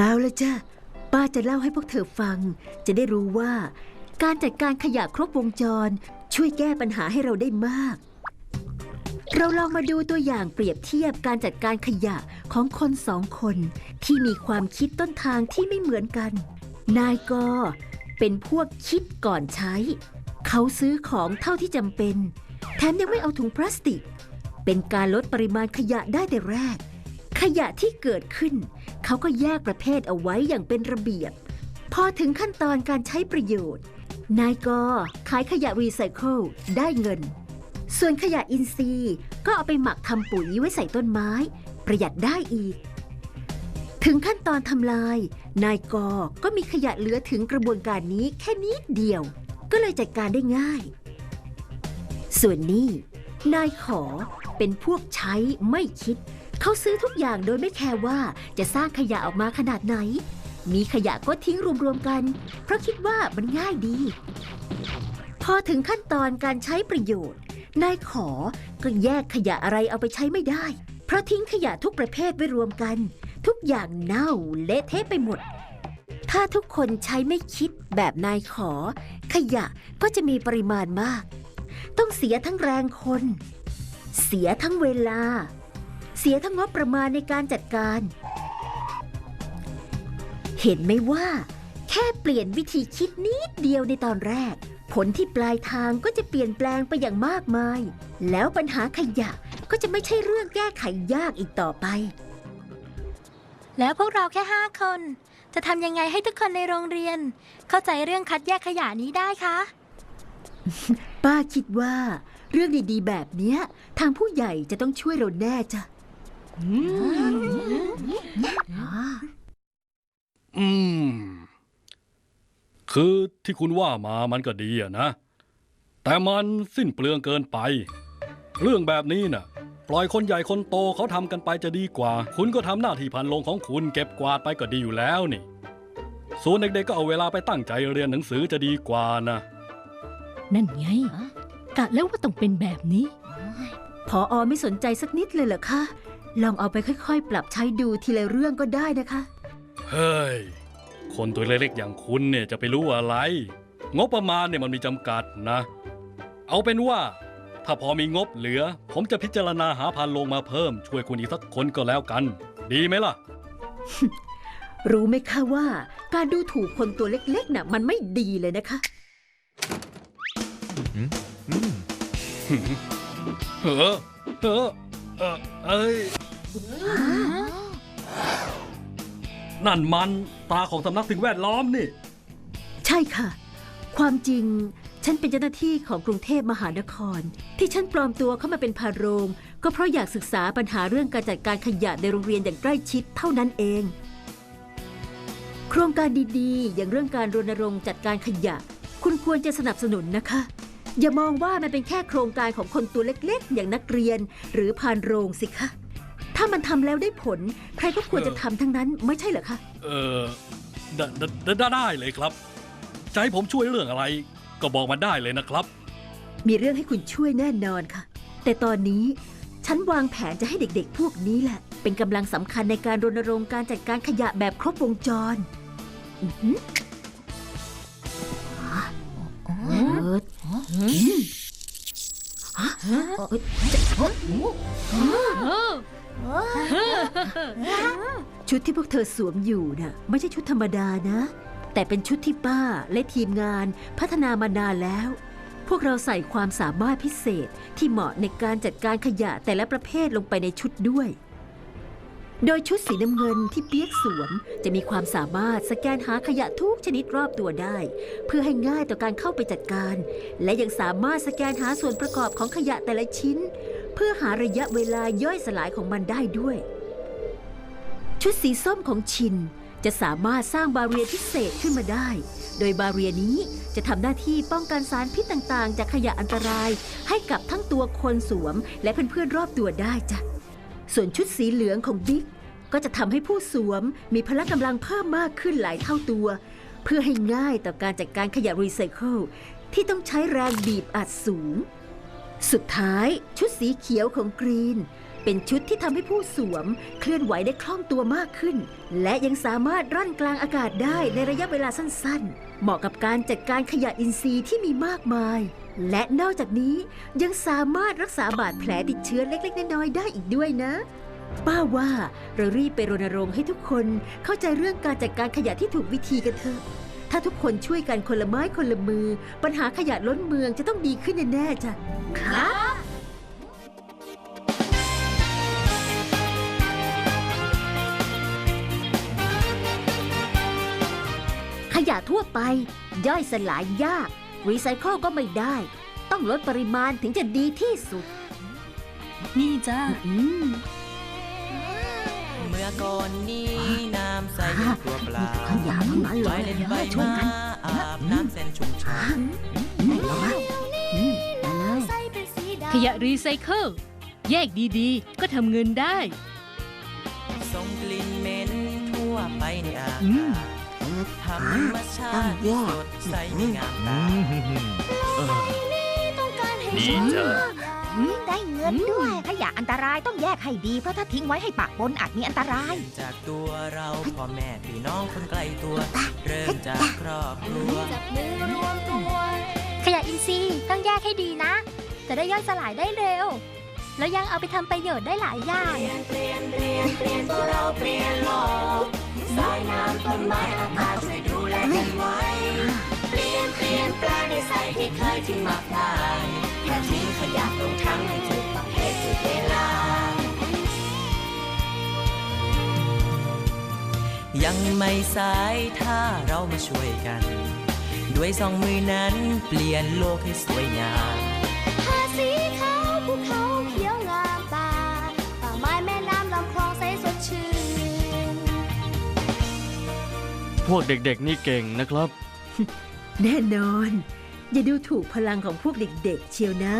เอาละจ้ะป้าจะเล่าให้พวกเธอฟัง จะได้รู้ว่า การจัดการขยะครบวงจร ช่วยแก้ปัญหาให้เราได้มาก เราลองมาดูตัวอย่างเปรียบเทียบการจัดการขยะของคนสองคน ที่มีความคิดต้นทางที่ไม่เหมือนกัน นายกเป็นพวกคิดก่อนใช้ เขาซื้อของเท่าที่จำเป็น แถมยังไม่เอาถุงพลาสติก เป็นการลดปริมาณขยะได้แต่แรก ขยะที่เกิดขึ้น เขาก็แยกประเภทเอาไว้อย่างเป็นระเบียบ พอถึงขั้นตอนการใช้ประโยชน์ นายกขายขยะรีไซเคิลได้เงิน ส่วนขยะอินทรีย์ก็เอาไปหมักทำปุ๋ยไว้ใส่ต้นไม้ ประหยัดได้อีก ถึงขั้นตอนทำลาย นายกก็มีขยะเหลือถึงกระบวนการนี้แค่นิดเดียว ก็เลยจัดการได้ง่าย ส่วนนี้ นายขอเป็นพวกใช้ไม่คิด เขาซื้อทุกอย่างโดยไม่แคร์ว่าจะสร้างขยะออกมาขนาดไหน มีขยะก็ทิ้งรวมๆกัน เพราะคิดว่ามันง่ายดี พอถึงขั้นตอนการใช้ประโยชน์ นายขอก็แยกขยะอะไรเอาไปใช้ไม่ได้ เพราะทิ้งขยะทุกประเภทไว้รวมกัน ทุกอย่างเน่าเละเทะไปหมด ถ้าทุกคนใช้ไม่คิดแบบนายขอ ขยะก็จะมีปริมาณมาก ต้องเสียทั้งแรงคน เสียทั้งเวลา เสียทั้งงบประมาณในการจัดการ เห็นไหมว่า แค่เปลี่ยนวิธีคิดนิดเดียวในตอนแรก ผลที่ปลายทางก็จะเปลี่ยนแปลงไปอย่างมากมาย แล้วปัญหาขยะก็จะไม่ใช่เรื่องแก้ไขยากอีกต่อไป แล้วพวกเราแค่ห้าคน จะทำยังไงให้ทุกคนในโรงเรียน เข้าใจเรื่องคัดแยกขยะนี้ได้คะ ป้าคิดว่า เรื่องดีๆ แบบเนี้ย ทางผู้ใหญ่จะต้องช่วยเราแน่จ้ะ อ่าอืม คือที่คุณว่ามามันก็ดีอะนะ แต่มันสิ้นเปลืองเกินไป เรื่องแบบนี้น่ะ ปล่อยคนใหญ่คนโตเขาทำกันไปจะดีกว่า คุณก็ทำหน้าที่พันลงของคุณเก็บกวาดไปก็ดีอยู่แล้วนี่ ส่วนเด็กๆก็เอาเวลาไปตั้งใจเรียนหนังสือจะดีกว่านะนั่นไงกะแล้วว่าต้องเป็นแบบนี้ พออไม่สนใจสักนิดเลยเหรอคะ ลองเอาไปค่อยๆ ปรับใช้ดูทีละเรื่องก็ได้นะคะ เฮ้ย คนตัวเล็กๆอย่างคุณเนี่ยจะไปรู้อะไร งบประมาณเนี่ยมันมีจำกัดนะ เอาเป็นว่า ถ้าพอมีงบเหลือ ผมจะพิจารณาหาพันลงมาเพิ่ม ช่วยคุณอีกสักคนก็แล้วกัน ดีไหมล่ะ รู้ไหมคะว่า การดูถูกคนตัวเล็กๆน่ะ มันไม่ดีเลยนะคะเฮ้อเฮ้อเออเอ้ย นั่นมันตาของสำนักสิ่งแวดล้อมนี่ ใช่ค่ะ ความจริงฉันเป็นเจ้าหน้าที่ของกรุงเทพมหานคร ที่ฉันปลอมตัวเข้ามาเป็นพาโรง ก็เพราะอยากศึกษาปัญหาเรื่องการจัดการขยะในโรงเรียนอย่างใกล้ชิดเท่านั้นเอง โครงการดีๆ อย่างเรื่องการรณรงค์จัดการขยะ คุณควรจะสนับสนุนนะคะ อย่ามองว่ามันเป็นแค่โครงการของคนตัวเล็กๆ อย่างนักเรียน หรือพานโรงสิคะ ถ้ามันทำแล้วได้ผล ใครก็ควรจะทำทั้งนั้นไม่ใช่เหรอคะ เออไดไดได้ได้เลยครับ จะให้ผมช่วยเรื่องอะไร ก็บอกมาได้เลยนะครับ มีเรื่องให้คุณช่วยแน่นอนค่ะ แต่ตอนนี้ฉันวางแผนจะให้เด็กๆ พวกนี้แหละ เป็นกำลังสำคัญในการรณรงค์การจัดการขยะแบบครบวงจรอือหือเอออืมฮะเอ้ยจะ ชุดที่พวกเธอสวมอยู่น่ะ ไม่ใช่ชุดธรรมดานะ แต่เป็นชุดที่ป้าและทีมงานพัฒนามานานแล้ว พวกเราใส่ความสามารถพิเศษที่เหมาะในการจัดการขยะแต่ละประเภทลงไปในชุดด้วย โดยชุดสีน้ำเงินที่เปียกสวม จะมีความสามารถสแกนหาขยะทุกชนิดรอบตัวได้ เพื่อให้ง่ายต่อการเข้าไปจัดการ และยังสามารถสแกนหาส่วนประกอบของขยะแต่ละชิ้น เพื่อหาระยะเวลาย่อยสลายของมันได้ด้วย ชุดสีส้มของชินจะสามารถสร้างบาเรียพิเศษขึ้นมาได้ โดยบาเรียนี้จะทำหน้าที่ป้องกันสารพิษต่างๆ จากขยะอันตราย ให้กับทั้งตัวคนสวม และเพื่อนๆรอบตัวได้จ้ะ ส่วนชุดสีเหลืองของบิ๊กก็จะทำให้ผู้สวมมีพละกำลังเพิ่มมากขึ้นหลายเท่าตัว เพื่อให้ง่ายต่อการจัดการขยะรีไซเคิลที่ต้องใช้แรงบีบอัดสูง สุดท้ายชุดสีเขียวของกรีน เป็นชุดที่ทำให้ผู้สวมเคลื่อนไหวได้คล่องตัวมากขึ้น และยังสามารถร่อนกลางอากาศได้ในระยะเวลาสั้นๆ เหมาะกับการจัดการขยะอินทรีย์ที่มีมากมาย และนอกจากนี้ยังสามารถรักษาบาดแผลติดเชื้อเล็กๆน้อยๆได้อีกด้วยนะ ป้าว่าเรารีบไปรณรงค์ให้ทุกคนเข้าใจเรื่องการจัดการขยะที่ถูกวิธีกันเถอะ ถ้าทุกคนช่วยกันคนละไม้คนละมือ ปัญหาขยะล้นเมืองจะต้องดีขึ้นแน่ๆจ้ะครับขยะทั่วไป ย่อยสลายยาก รีไซเคิลก็ไม่ได้ ต้องลดปริมาณถึงจะดีที่สุด นี่จ้าอืมเมื่อก่อนนี้น้ำ ใสอ่าตัวเปล่าขยะทั้งนั้นเลยไปเล่นไปช่วยมากันอาบน้ำเส้นชุ่มฉ่ได้แล้วอืมได้เลยขยะรีไซเคิลแยกดีๆ ก็ทำเงินได้ำส่งกลิ่นเหม็นทั่วไปในอาอืกามศธรรมชาติที่สดใสไม่งามตาดีจ้ะ ได้เงินด้วยขยะอันตรายต้องแยกให้ดีเพราะถ้าทิ้งไว้ให้ปะปนอาจมีอันตราย จากตัวเราพ่อแม่พี่น้องคนใกล้ตัว เริ่มจากครอบครัวขยะอินทรีย์ต้องแยกให้ดีนะ จะได้ย่อยสลายได้เร็ว แล้วยังเอาไปทำประโยชน์ได้หลายอย่างยัง ไม่สายถ้าเรามาช่วยกัน ด้วยสองมือนั้นเปลี่ยนโลกให้สวยงามหาดสีขาวภูเขาเขียวงามตาป่าไม้แม่น้ำลำคลองใสสดชื่น พวกเด็กๆนี่เก่งนะครับ แน่นอน อย่าดูถูกพลังของพวกเด็กๆเชียวนะ